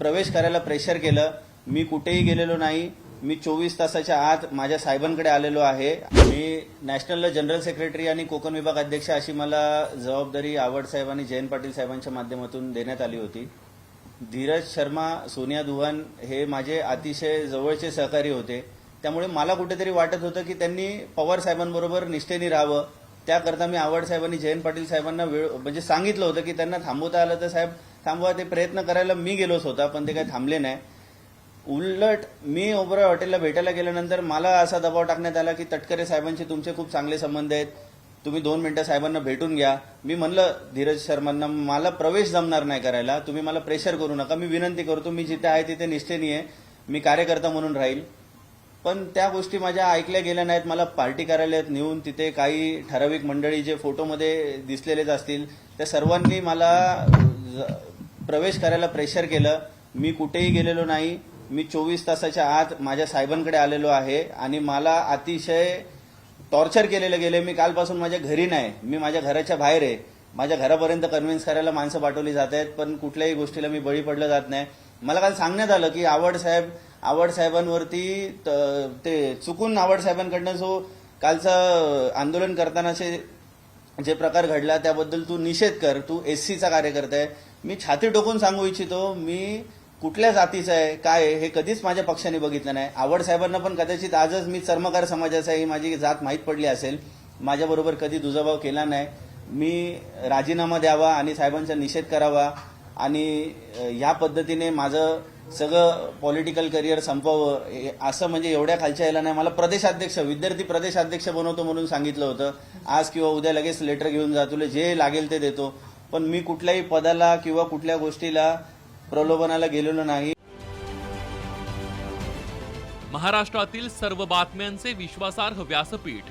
प्रवेश करायला प्रेशर केलं. मी कुठेही गेलेलो नाही. मी चोवीस तासाच्या आत माझ्या साहेबांकडे आलेलो आहे. मी नॅशनल जनरल सेक्रेटरी आणि कोकण विभाग अध्यक्ष अशी मला जबाबदारी आवड साहेब आणि जयंत पाटील साहेबांच्या माध्यमातून देण्यात आली होती. धीरज शर्मा सोनिया दुहान हे माझे अतिशय जवळचे सहकारी होते. त्यामुळे मला कुठेतरी वाटत होतं की त्यांनी पवार साहेबांबरोबर निष्ठेने राहावं. त्याकरता मी आवड साहेब आणि जयंत पाटील साहेबांना वेळ म्हणजे सांगितलं होतं की त्यांना थांबवता आलं तर साहेब थांबवा ते प्रयत्न करायला मी गेलोच होता पण ते काही थांबले नाही. उलट मी ओबराय हॉटेलला भेटायला गेल्यानंतर मला असा दबाव टाकण्यात आला की तटकरे साहेबांशी तुमचे खूप चांगले संबंध आहेत. तुम्ही दोन मिनिटं साहेबांना भेटून घ्या. मी म्हणलं धीरज शर्मांना मला प्रवेश जमणार नाही करायला. तुम्ही मला प्रेशर करू नका. मी विनंती करतो मी जिथे आहे तिथे निष्ठेनी आहे मी कार्यकर्ता म्हणून राहील. पण त्या गोष्टी माझ्या ऐकल्या गेल्या नाहीत. मला पार्टी कार्यालयात नेऊन तिथे काही ठराविक मंडळी जे फोटोमध्ये दिसलेलेच असतील त्या सर्वांनी मला ज- प्रवेश करायला प्रेशर केलं. मी कुठेही गेलेलो नाही. मी चोवीस तासाच्या आत माझ्या साहेबांकडे आलेलो आहे आणि मला अतिशय टॉर्चर केलेलं गेले. मी कालपासून माझ्या घरी नाही. मी माझ्या घराच्या बाहेर आहे. माझ्या घरापर्यंत कन्व्हिन्स करायला माणसं पाठवली जात आहेत पण कुठल्याही गोष्टीला मी बळी पडलं जात नाही. मला काल सांगण्यात आलं की आवड साहेब आवड साहेबांवरती ते चुकून आवड साहेबांकडनं जो कालचं आंदोलन करतानाचे जे प्रकार घडला त्याबद्दल तू निषेध कर तू एस सीचा कार्यकर्ता आहे. मी छाती टोकून सांगू इच्छितो मी कुठल्या जातीचा आहे काय आहे हे कधीच माझ्या पक्षाने बघितलं नाही. आवड साहेबांना पण कदाचित आजच मी चर्मकार समाजाचा आहे ही माझी जात माहीत पडली असेल. माझ्याबरोबर कधी दुजाभाव केला नाही. मी राजीनामा द्यावा आणि साहेबांचा निषेध करावा. आणि ह्या पद्धतीने माझं सगळं पॉलिटिकल करिअर संपवावं असं म्हणजे एवढ्या खालच्या यायला नाही. मला प्रदेशाध्यक्ष विद्यार्थी प्रदेशाध्यक्ष बनवतो म्हणून सांगितलं होतं. आज किंवा उद्या लगेच लेटर घेऊन जा तुला जे लागेल ते देतो. पण मी कुठल्याही पदाला किंवा कुठल्या गोष्टीला प्रलोभनाला गेलेलो नाही. महाराष्ट्रातील सर्व बातम्यांचे विश्वासार्ह व्यासपीठ.